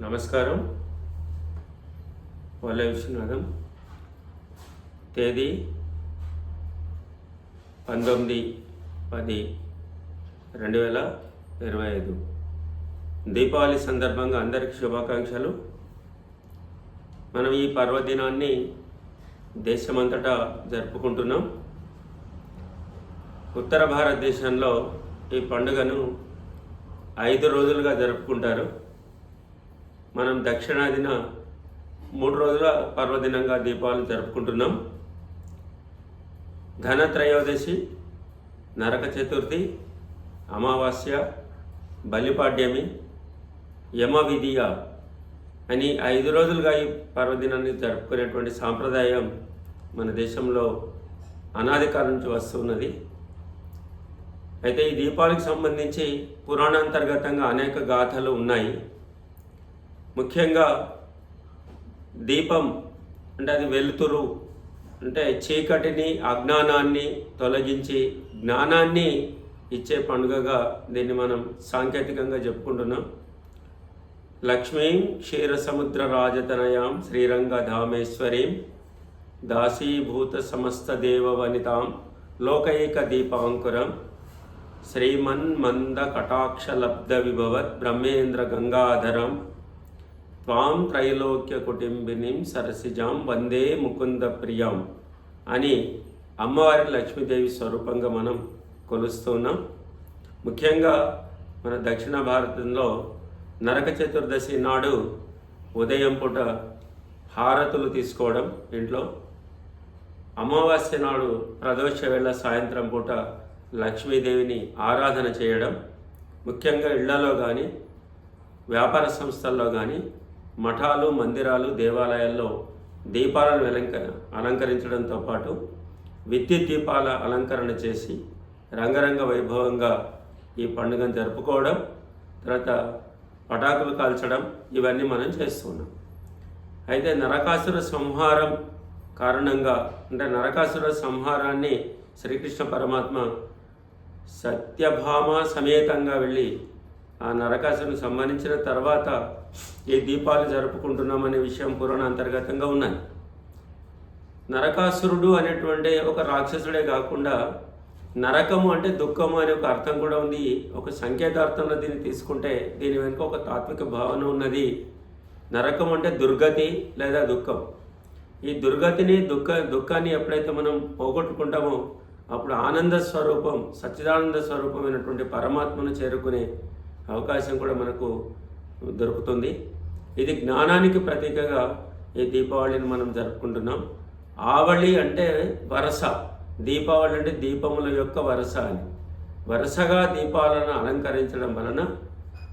నమస్కారం. వల్ల విశ్వనాథం తేదీ పంతొమ్మిది పది రెండు వేల ఇరవై ఐదు. దీపావళి సందర్భంగా అందరికీ శుభాకాంక్షలు. మనం ఈ పర్వదినాన్ని దేశమంతటా జరుపుకుంటున్నాం. ఉత్తర భారతదేశంలో ఈ పండుగను ఐదు రోజులుగా జరుపుకుంటారు. మనం దక్షిణాదిన మూడు రోజుల పర్వదినంగా దీపావళి జరుపుకుంటున్నాం. ధన త్రయోదశి నరక చతుర్థి అమావాస్య బలిపాడ్యమి యమ విధియ అని ఐదు రోజులుగా ఈ పర్వదినాన్ని జరుపుకునేటువంటి సాంప్రదాయం మన దేశంలో అనాది కాలం నుంచి వస్తున్నది అయితే ఈ దీపాలకు సంబంధించి పురాణాంతర్గతంగా అనేక గాథలు ఉన్నాయి. ముఖ్యంగా దీపం అంటే అది వెలుతురు అంటే చీకటిని అజ్ఞానాన్ని తొలగించి జ్ఞానాన్ని ఇచ్చే పండుగగా దీన్ని మనం సాంకేతికంగా చెప్పుకుంటున్నాం. లక్ష్మీం క్షీరసముద్ర రాజతనయాం శ్రీరంగధామేశ్వరీం దాసీభూత సమస్త దేవవనితాం లోకైక దీపాంకురం శ్రీమన్మంద కటాక్షలబ్ధ విభవత్ బ్రహ్మేంద్ర గంగాధరం త్వాం త్రైలోక్య కుటుంబినిం సరసిజాం వందే ముకుంద ప్రియం అని అమ్మవారి లక్ష్మీదేవి స్వరూపంగా మనం కొలుస్తున్నాం. ముఖ్యంగా మన దక్షిణ భారతంలో నరక చతుర్దశి నాడు ఉదయం పూట హారతులు తీసుకోవడం ఇంట్లో. అమావాస్య నాడు ప్రదోష వేళ సాయంత్రం పూట లక్ష్మీదేవిని ఆరాధన చేయడం. ముఖ్యంగా ఇళ్ళలో కానీ వ్యాపార సంస్థల్లో కానీ మఠాలు మందిరాలు దేవాలయాల్లో దీపాలను అలంక అలంకరించడంతో పాటు విద్యుత్ దీపాల అలంకరణ చేసి రంగరంగ వైభవంగా ఈ పండుగను జరుపుకోవడం తర్వాత పటాకులు కాల్చడం ఇవన్నీ మనం చేస్తున్నాం అయితే నరకాసుర సంహారం కారణంగా అంటే నరకాసుర సంహారాన్ని శ్రీకృష్ణ పరమాత్మ సత్యభామ సమేతంగా వెళ్ళి ఆ నరకాసును సమ్మానించిన తర్వాత ఈ దీపాలు జరుపుకుంటున్నామనే విషయం పురాణ అంతర్గతంగా ఉన్నది. నరకాసురుడు అనేటువంటి ఒక రాక్షసుడే కాకుండా నరకము అంటే దుఃఖము అనే ఒక అర్థం కూడా ఉంది. ఒక సంకేతార్థంలో దీన్ని తీసుకుంటే దీని వెనుక ఒక తాత్విక భావన ఉన్నది. నరకం అంటే దుర్గతి లేదా దుఃఖం. ఈ దుర్గతిని దుఃఖ దుఃఖాన్ని ఎప్పుడైతే మనం పోగొట్టుకుంటామో అప్పుడు ఆనంద స్వరూపం సచ్చిదానంద స్వరూపమైనటువంటి పరమాత్మను చేరుకునే అవకాశం కూడా మనకు దొరుకుతుంది. ఇది జ్ఞానానికి ప్రతీకగా ఈ దీపావళిని మనం జరుపుకుంటున్నాం. ఆవళి అంటే వరస. దీపావళి అంటే దీపముల యొక్క వరస అని. వరుసగా దీపాలను అలంకరించడం వలన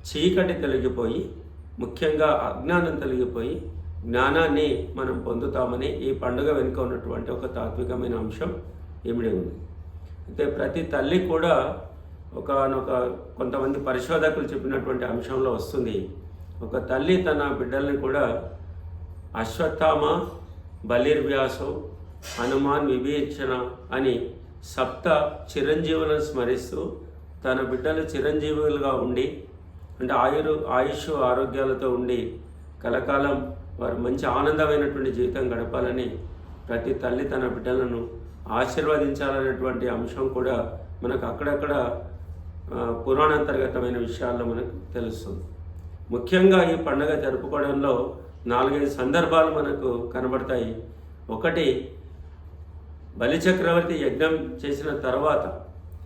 చీకటి తొలగిపోయి ముఖ్యంగా అజ్ఞానం తొలగిపోయి జ్ఞానాన్ని మనం పొందుతామని ఈ పండుగ వెనుక ఉన్నటువంటి ఒక తాత్వికమైన అంశం ఇమిడి ఉంది. అయితే ప్రతి తల్లి కూడా ఒకనొక కొంతమంది పరిశోధకులు చెప్పినటువంటి అంశంలో వస్తుంది. ఒక తల్లి తన బిడ్డల్ని కూడా అశ్వత్థామ బలిర్వ్యాసం హనుమాన్ విభీషణ అని సప్త చిరంజీవులను స్మరిస్తూ తన బిడ్డలు చిరంజీవులుగా ఉండి అంటే ఆయురు ఆయుష్ ఆరోగ్యాలతో ఉండి కలకాలం వారు మంచి ఆనందమైనటువంటి జీవితం గడపాలని ప్రతి తల్లి తన బిడ్డలను ఆశీర్వదించాలనేటువంటి అంశం కూడా మనకు అక్కడక్కడ పురాణాంతర్గతమైన విషయాల్లో మనకు తెలుస్తుంది. ముఖ్యంగా ఈ పండుగ జరుపుకోవడంలో నాలుగైదు సందర్భాలు మనకు కనబడతాయి. ఒకటి బలిచక్రవర్తి యజ్ఞం చేసిన తర్వాత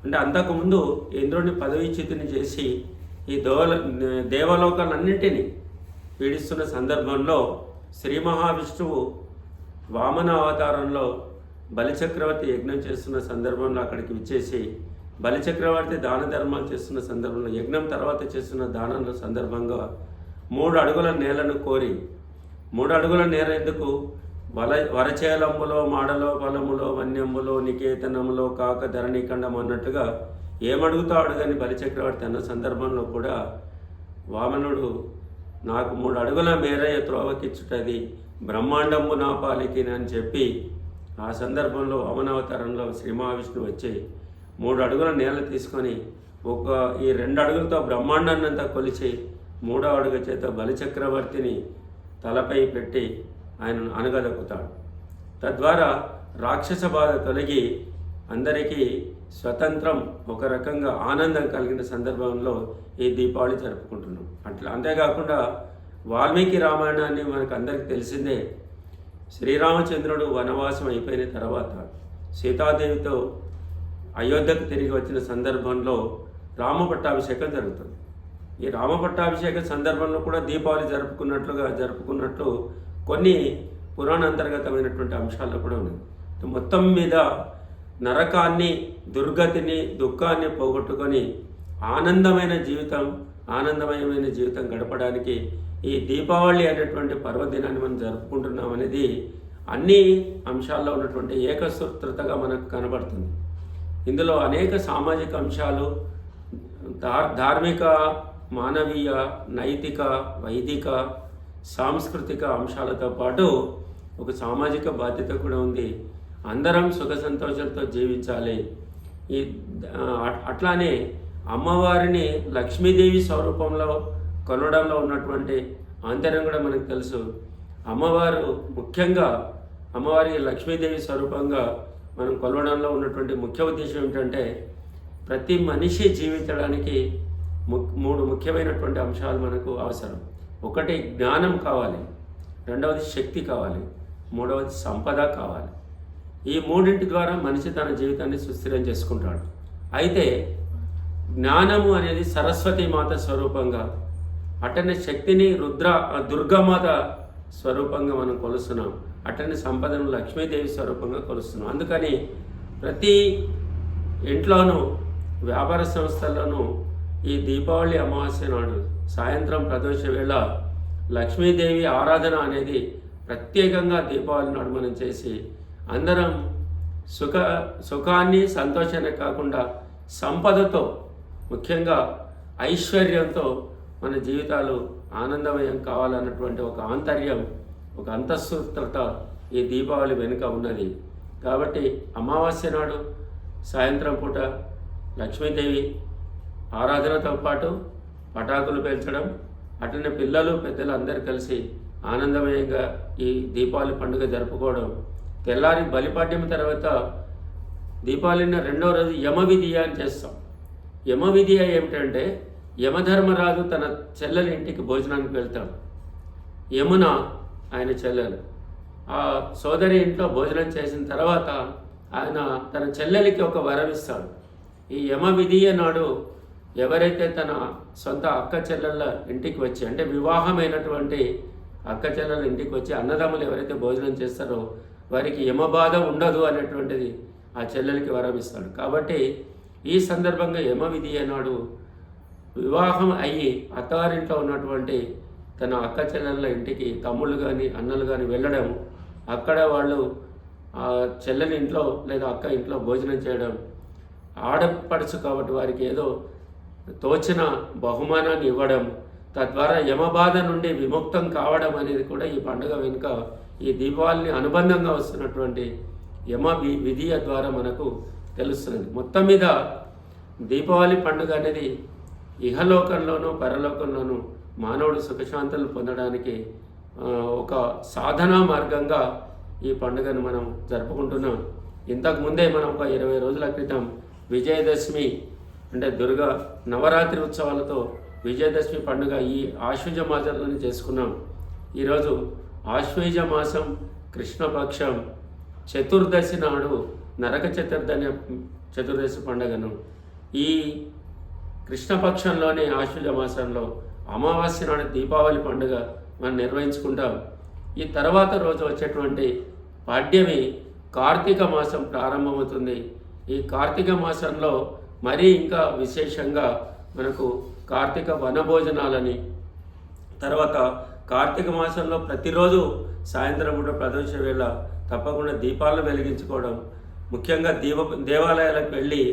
అంటే అంతకుముందు ఇంద్రుడిని పదవీచ్యుతిని చేసి ఈ దోల దేవలోకాలన్నింటినీ పీడిస్తున్న సందర్భంలో శ్రీ మహావిష్ణువు వామన అవతారంలో బలిచక్రవర్తి యజ్ఞం చేస్తున్న సందర్భంలో అక్కడికి విచ్చేసి బలిచక్రవర్తి దాన ధర్మాలు చేస్తున్న సందర్భంలో యజ్ఞం తర్వాత చేస్తున్న దానంలో సందర్భంగా మూడు అడుగుల నేలను కోరి మూడు అడుగుల నేల ఎందుకు? వల వరచేలంబులో మాడలో బలములో వన్యములో నికేతనములో కాక ధరణీఖండం అన్నట్టుగా ఏమడుగుతాడు కానీ బలిచక్రవర్తి అన్న సందర్భంలో కూడా వామనుడు నాకు మూడు అడుగుల మేరయ్య త్రోవకిచ్చుటది బ్రహ్మాండంబు నా పాలికి అని చెప్పి ఆ సందర్భంలో వామనావతారంలో శ్రీ మహావిష్ణువు వచ్చి మూడు అడుగుల నేల తీసుకొని ఒక ఈ రెండు అడుగులతో బ్రహ్మాండాన్ని అంతా కొలిచి మూడో అడుగు చేత బలిచక్రవర్తిని తలపై పెట్టి ఆయనను అనగదొక్కుతాడు. తద్వారా రాక్షస బాధ తొలగి అందరికీ స్వతంత్రం ఒక రకంగా ఆనందం కలిగిన సందర్భంలో ఈ దీపావళి జరుపుకుంటున్నాం. అట్లా అంతేకాకుండా వాల్మీకి రామాయణాన్ని మనకు అందరికీ తెలిసిందే శ్రీరామచంద్రుడు వనవాసం అయిపోయిన తర్వాత సీతాదేవితో అయోధ్యకు తిరిగి వచ్చిన సందర్భంలో రామపట్టాభిషేకం జరుగుతుంది. ఈ రామపట్టాభిషేక సందర్భంలో కూడా దీపావళి జరుపుకున్నట్లుగా జరుపుకున్నట్లు కొన్ని పురాణ అంతర్గతమైనటువంటి అంశాల్లో కూడా ఉన్నాయి. మొత్తం మీద నరకాన్ని దుర్గతిని దుఃఖాన్ని పోగొట్టుకొని ఆనందమైన జీవితం ఆనందమయమైన జీవితం గడపడానికి ఈ దీపావళి అనేటువంటి పర్వదినాన్ని మనం జరుపుకుంటున్నాం అనేది అన్ని అంశాల్లో ఉన్నటువంటి ఏకసూత్రతగా మనకు కనబడుతుంది. ఇందులో అనేక సామాజిక అంశాలు ధార్ ధార్మిక మానవీయ నైతిక వైదిక సాంస్కృతిక అంశాలతో పాటు ఒక సామాజిక బాధ్యత కూడా ఉంది. అందరం సుఖ సంతోషాలతో జీవించాలి. ఈ అట్లానే అమ్మవారిని లక్ష్మీదేవి స్వరూపంలో కొనడంలో ఉన్నటువంటి ఆంతర్యం కూడా మనకు తెలుసు. అమ్మవారు ముఖ్యంగా అమ్మవారి లక్ష్మీదేవి స్వరూపంగా మనం కొలవడంలో ఉన్నటువంటి ముఖ్య ఉద్దేశం ఏమిటంటే ప్రతి మనిషి జీవించడానికి ము- మూడు ముఖ్యమైనటువంటి అంశాలు మనకు అవసరం. ఒకటి జ్ఞానం కావాలి రెండవది శక్తి కావాలి మూడవది సంపద కావాలి. ఈ మూడింటి ద్వారా మనిషి తన జీవితాన్ని సుస్థిరం చేసుకుంటాడు. అయితే జ్ఞానము అనేది సరస్వతి మాత స్వరూపంగా అటనే శక్తిని రుద్ర ఆ దుర్గామాత స్వరూపంగా మనం కొలుస్తున్నాం. అట్టని సంపదను లక్ష్మీదేవి స్వరూపంగా కొలుస్తున్నాం. అందుకని ప్రతి ఇంట్లోనూ వ్యాపార సంస్థల్లోనూ ఈ దీపావళి అమావాస్య నాడు సాయంత్రం ప్రదోష వేళ లక్ష్మీదేవి ఆరాధన అనేది ప్రత్యేకంగా దీపావళి నాడు మనం చేసి అందరం సుఖ సుఖాన్ని సంతోషాన్ని కాకుండా సంపదతో ముఖ్యంగా ఐశ్వర్యంతో మన జీవితాలు ఆనందమయం కావాలన్నటువంటి ఒక ఆంతర్యం ఒక అంతఃసూత్రత ఈ దీపావళి వెనుక ఉన్నది. కాబట్టి అమావాస్య నాడు సాయంత్రం పూట లక్ష్మీదేవి ఆరాధనతో పాటు పటాకులు పేల్చడం అట్లనే పిల్లలు పెద్దలు అందరు కలిసి ఆనందమయంగా ఈ దీపావళి పండుగ జరుపుకోవడం. తెల్లారి బలిపాడ్యం తర్వాత దీపావళిన రెండో రోజు యమ విధియ అని చేస్తాం. యమ విధియ ఏమిటంటే యమధర్మరాజు తన చెల్లెలి ఇంటికి భోజనానికి వెళ్తాడు. యమున ఆయన చెల్లెలు. ఆ సోదరి ఇంట్లో భోజనం చేసిన తర్వాత ఆయన తన చెల్లెలికి ఒక వరం ఇస్తాడు. ఈ యమ విధియ నాడు ఎవరైతే తన సొంత అక్క చెల్లెళ్ళ ఇంటికి వచ్చి అంటే వివాహమైనటువంటి అక్క చెల్లెల ఇంటికి వచ్చి అన్నదమ్ములు ఎవరైతే భోజనం చేస్తారో వారికి యమబాధ ఉండదు అనేటువంటిది ఆ చెల్లెలకి వరం ఇస్తాడు. కాబట్టి ఈ సందర్భంగా యమ విధియ నాడు వివాహం అయ్యి అత్తారింట్లో ఉన్నటువంటి తన అక్క చెల్లెళ్ళ ఇంటికి తమ్ముళ్ళు కానీ అన్నలు కానీ వెళ్ళడం అక్కడ వాళ్ళు ఆ చెల్లెని ఇంట్లో లేదా అక్క ఇంట్లో భోజనం చేయడం ఆడపడుచు కాబట్టి వారికి ఏదో తోచిన బహుమానాన్ని ఇవ్వడం తద్వారా యమబాధ నుండి విముక్తం కావడం అనేది కూడా ఈ పండుగ వెనుక ఈ దీపావళిని అనుబంధంగా వస్తున్నటువంటి యమ వి- విధియ ద్వారా మనకు తెలుస్తుంది మొత్తం మీద దీపావళి పండుగ అనేది ఇహలోకంలోనూ పరలోకంలోనూ మానవుడు సుఖశాంతులు పొందడానికి ఒక సాధనా మార్గంగా ఈ పండుగను మనం జరుపుకుంటున్నాం. ఇంతకు ముందే మనం ఒక ఇరవై రోజుల క్రితం విజయదశమి అంటే దుర్గా నవరాత్రి ఉత్సవాలతో విజయదశమి పండుగ ఈ ఆశ్వజ మాసంలోనే చేసుకున్నాం. ఈరోజు ఆశ్వజ మాసం కృష్ణపక్షం చతుర్దశి నాడు నరక చతుర్దశి అనే చతుర్దశి పండుగను. ఈ కృష్ణపక్షంలోని ఆశ్వజ మాసంలో అమావాస్య నాడు దీపావళి పండుగ మనం నిర్వహించుకుంటాం. ఈ తర్వాత రోజు వచ్చేటువంటి పాడ్యమి కార్తీక మాసం ప్రారంభమవుతుంది. ఈ కార్తీక మాసంలో మరీ ఇంకా విశేషంగా మనకు కార్తీక వనభోజనాలని తర్వాత కార్తీక మాసంలో ప్రతిరోజు సాయంత్రం పూట ప్రదోష వేళ తప్పకుండా దీపాలను వెలిగించుకోవడం ముఖ్యంగా దీప దేవాలయాలకు వెళ్ళి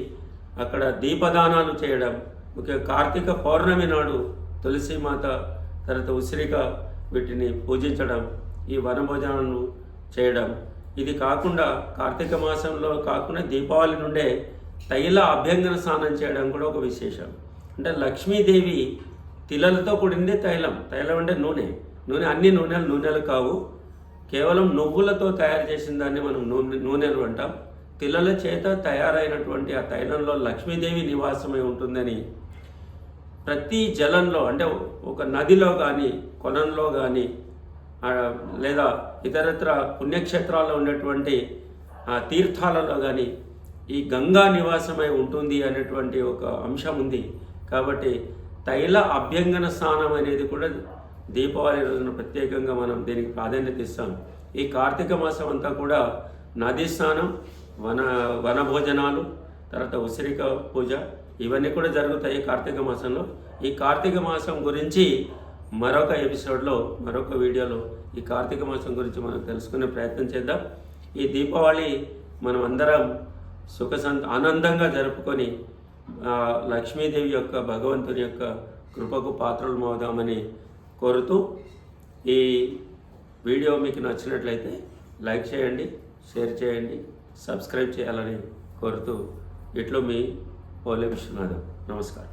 అక్కడ దీపదానాలు చేయడం ముఖ్యంగా కార్తీక పౌర్ణమి నాడు తులసిమాత తర్వాత ఉసిరిక వీటిని పూజించడం ఈ వనభోజనాలను చేయడం. ఇది కాకుండా కార్తీక మాసంలో కాకుండా దీపావళి నుండే తైల అభ్యంగన స్నానం చేయడం కూడా ఒక విశేషం. అంటే లక్ష్మీదేవి తిలలతో కూడింది తైలం. తైలం అంటే నూనె. నూనె అన్ని నూనెలు నూనెలు కావు. కేవలం నువ్వులతో తయారు చేసిన దాన్ని మనం నూనె నూనెలు అంటాం. తిలల చేత తయారైనటువంటి ఆ తైలంలో లక్ష్మీదేవి నివాసమై ఉంటుందని ప్రతి జలంలో అంటే ఒక నదిలో కానీ కొలంలో కానీ లేదా ఇతరత్ర పుణ్యక్షేత్రాల్లో ఉన్నటువంటి ఆ తీర్థాలలో కానీ ఈ గంగా నివాసమై ఉంటుంది అనేటువంటి ఒక అంశం ఉంది. కాబట్టి తైల అభ్యంగన స్నానం అనేది కూడా దీపావళి రోజున ప్రత్యేకంగా మనం దీనికి ప్రాధాన్యత ఇస్తాం. ఈ కార్తీక మాసం అంతా కూడా నదీ స్నానం వన వన భోజనాలు తర్వాత ఉసిరిక పూజ ఇవన్నీ కూడా జరుగుతాయి కార్తీక మాసంలో. ఈ కార్తీక మాసం గురించి మరొక ఎపిసోడ్లో మరొక వీడియోలో ఈ కార్తీక మాసం గురించి మనం తెలుసుకునే ప్రయత్నం చేద్దాం. ఈ దీపావళి మనం అందరం సుఖ సంత ఆనందంగా జరుపుకొని లక్ష్మీదేవి యొక్క భగవంతుని యొక్క కృపకు పాత్రలు మోదామని కోరుతూ ఈ వీడియో మీకు నచ్చినట్లయితే లైక్ చేయండి షేర్ చేయండి సబ్స్క్రైబ్ చేయాలని కోరుతూ ఇట్లో మీ పోలే విశ్వనాథం నమస్కారం